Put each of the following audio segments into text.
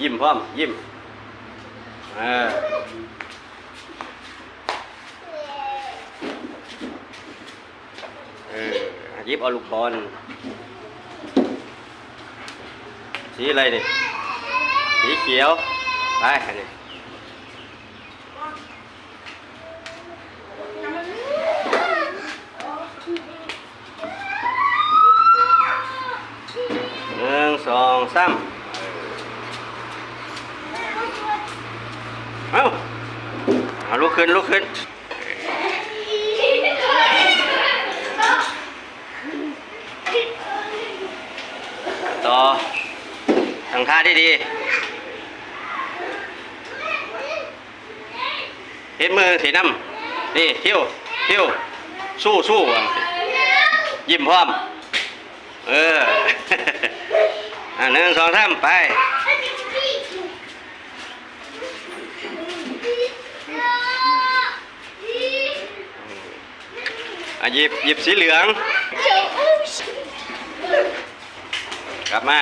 ยิ้มพร้อม ยิ้มเออเออยิบเอาลูกบอลสีอะไรดิสีเขียว ไปอันนี้หนึ่งสองสามเอ้าเอา ลุกขึ้นลุกขึ้น ต่อทางท่าดีดี เห็นมือสีน้ำนี่เที่ยวเที่ยวสู้สู้ยิ้มพร้อม เอออะหนึ่งสองสามไป อะหยิบหยิบสีเหลือง กลับมา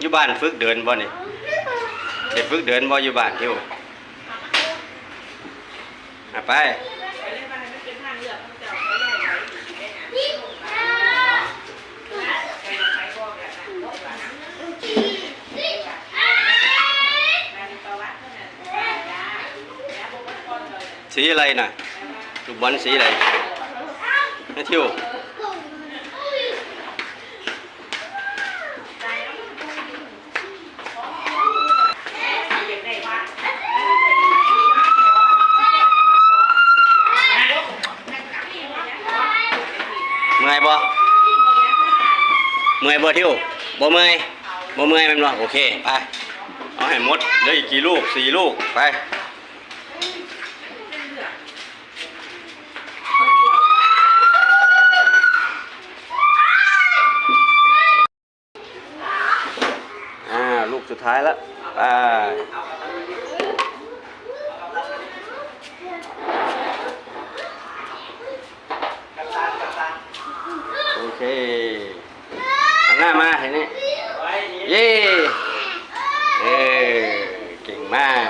อยู่บ้านฝึกเดินบ่นี่เด็กฝึกเดินบ่อยู่บ้านที่อะไป สีอะไรน่ะลูกบอลสีอะไรแม่ทิวเมื่อยบ่เมื่อยบ่ทิวบ่เมื่อยบ่เมื่อยแม่นบ่โอเค ไป เอาให้หมดเหลืออีกกี่ลูกสี่ลูก ไป อ่าลูกสุด ท้ายแล้วไปโอเคหันหน้ามาเห็นไหมเย้เออเก่งมาก